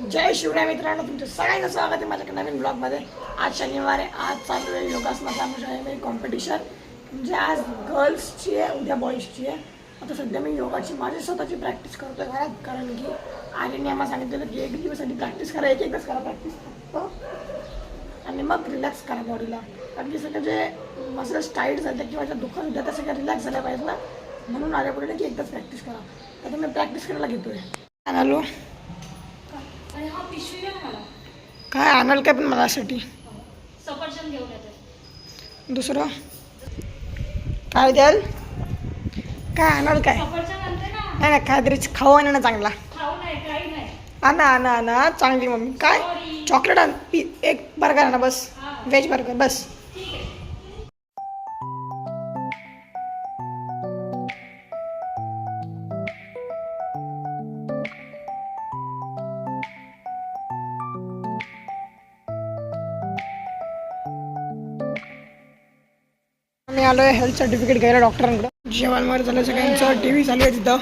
जय शिवराय मित्रांनो तुमचं सगळ्यांना स्वागत आहे माझ्या नवीन ब्लॉगमध्ये. आज शनिवार आहे आज चालू आहे योगासनाचा आमच्या कॉम्पिटिशन म्हणजे आज गर्ल्सची आहे उद्या बॉईजची आहे. आता सध्या मी योगाची माझी स्वतःची प्रॅक्टिस करतो आहे घरात कारण की आईने आम्हाला सांगितलेलं की एक दिवसाची प्रॅक्टिस करा एक एकच करा प्रॅक्टिस फक्त. आणि मग रिलॅक्स करा बॉडीला कारण की सगळं जे मसल्स टाईट झाले किंवा ज्या दुखत होत्या त्या सगळ्या रिलॅक्स झाल्या पाहिजे ना. म्हणून आल्या पुढे की एकदाच प्रॅक्टिस करा. आता मी प्रॅक्टिस करायला घेतोय. हॅलो आणि हा पिशवी आहे मला. काय आणाल काय पण सफरचंद घेऊन येते. दुसरं? काय द्याल? काय आणाल काय? सफरचंद आणते ना. नाही नाही काय तरी खाऊ आणा ना चांगला. आणा आणा आणा चांगली मम्मी. काय. चॉकलेट आण. एक बर्गर आणा बस. व्हेज बर्गर बस. आलो आहे हेल्थ सर्टिफिकेट घ्यायला डॉक्टरांकडे जेवण वगैरे झालं सगळ्यांचं. टी व्ही चालू आहे तिथं.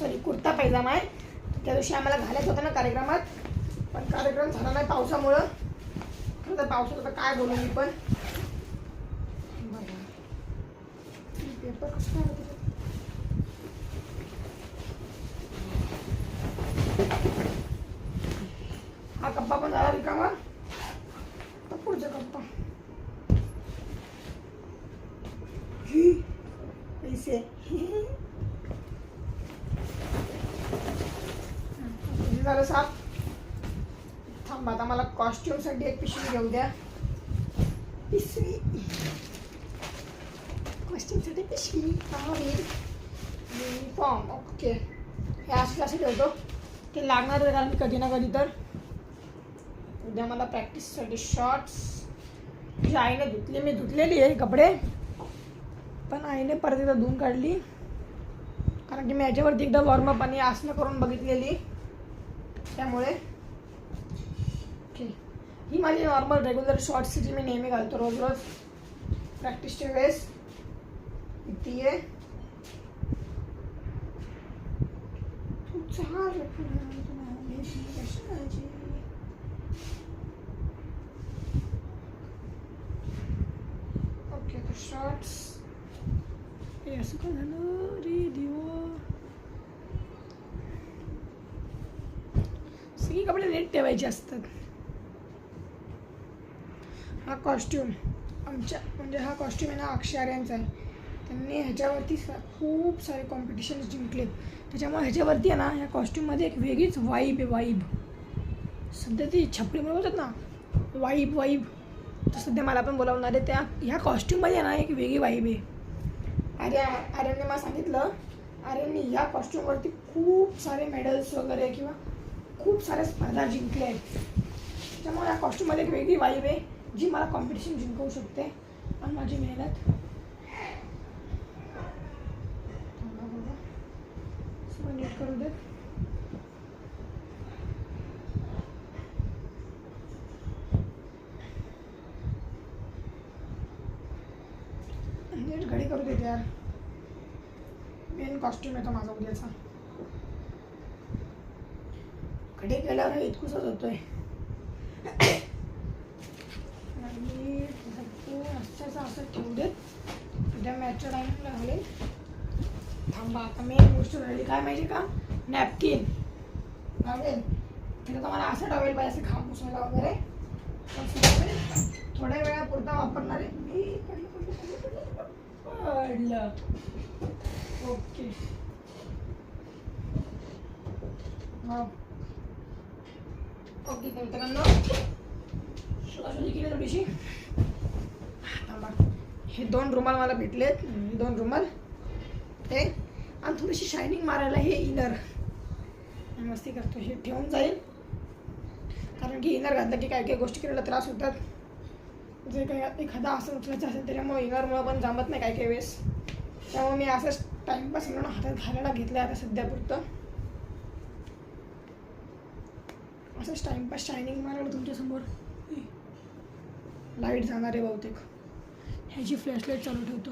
सॉरी कुर्ता पैजामा आहे. त्या दिवशी आम्हाला घालायचं होतं ना कार्यक्रमात. पण कार्यक्रम झाला नाही पावसामुळं. खरं तर पावसात आता काय बोलू मी पण. बरं. पेपर कसं हा कप्पा पण झाला रिकामा. आता पुढचा कप्पा. ही, पैसे हे झालं साफ थांब आता मला कॉस्ट्युमसाठी एक पिशवी घेऊ द्या. पिशवी. कॉस्ट्युमसाठी पिशवी. युनिफॉर्म ओके हे असं असं ठेवतो ते लागणार आहे मी कधी ना कधी तर. उद्या मला प्रॅक्टिससाठी शॉर्ट्स जी आईने धुतली मी धुतलेली आहे कपडे. पण आईने परत एकदा धुवून काढली. कारण की मी याच्यावरती एकदा वॉर्मअप आणि आसनं करून बघितलेली. त्यामुळे ओके ही माझी नॉर्मल रेग्युलर शॉर्ट्स जी मी नेहमी घालतो रोज रोज. प्रॅक्टिसच्या वेळेस. ती आहे ओके तर शॉर्ट्स हे असं का झालं? रे देवा. कपडे ठेवायचे असतात. हा कॉस्ट्यूम आमच्या म्हणजे हा कॉस्ट्यूम आहे ना अक्षय आहे. त्यांनी ह्याच्यावरती सा खूप सारे कॉम्पिटिशन्स जिंकलेत. त्याच्यामुळे ह्याच्यावरती आहे ना ह्या कॉस्ट्यूममध्ये एक वेगळीच वाईब आहे वाईब सध्या ती छपरी म्हणून बोलतात ना वाईब वाईब तर सध्या मला पण बोलावणार आहे त्या ह्या कॉस्ट्यूममध्ये ना एक वेगळी वाईब आहे. अरे आर्यनने मला सांगितलं आर्यनने ह्या कॉस्ट्यूमवरती खूप सारे मेडल्स वगैरे किंवा खूप साऱ्या स्पर्धा जिंकल्या आहेत. त्यामुळे या कॉस्ट्यूममध्ये एक वेगळी वाईब आहे जी मला कॉम्पिटिशन जिंकवू शकते आणि माझी मेहनत. नीट करू देत नीट घडी करू देते यार मेन कॉस्ट्यूम येतो माझा उद्याचा घडी केल्यावर इतकुसच होतोय. आणि भरपूर असंच असं ठेवू देत. उद्या मॅचच्या टाईम लागले. थांबा आता मेन गोष्ट राहिली. काय माहिती का? नॅपकिन घालेल तिला तर मला असं टॉवेल पाहिजे असं खांब पुसायला वगैरे. पण थोड्या वेळापुरता वापरणार आहे. मी पडलं, ओके. हो ओके तर मित्रांनो केली थोडीशी हे दोन रुमाल मला भेटलेत हे दोन रुमाल हे आणि थोडीशी शायनिंग मारायला हे इनर मस्ती करतो हे ठेवून जाईल कारण की इनर घातलं की काही काही गोष्टी करायला त्रास होतात जे काही एखादा असं उचलायचं असेल त्याच्यामुळे इनरमुळं पण जमत नाही काही काही वेळेस त्यामुळे मी असंच टाईमपास म्हणून हातात घालायला घेतलं आता सध्या पुरतं असंच टाईमपास शायनिंग मारायला तुमच्यासमोर लाइट जाणार आहे बहुतेक. ह्याची फ्लॅशलाईट चालू ठेवतो.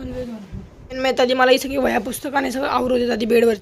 ऑलवेज ऑन मेहताजी मला ही सगळी वह्या पुस्तकाने सगळं आवरू देतात आधी बेडवर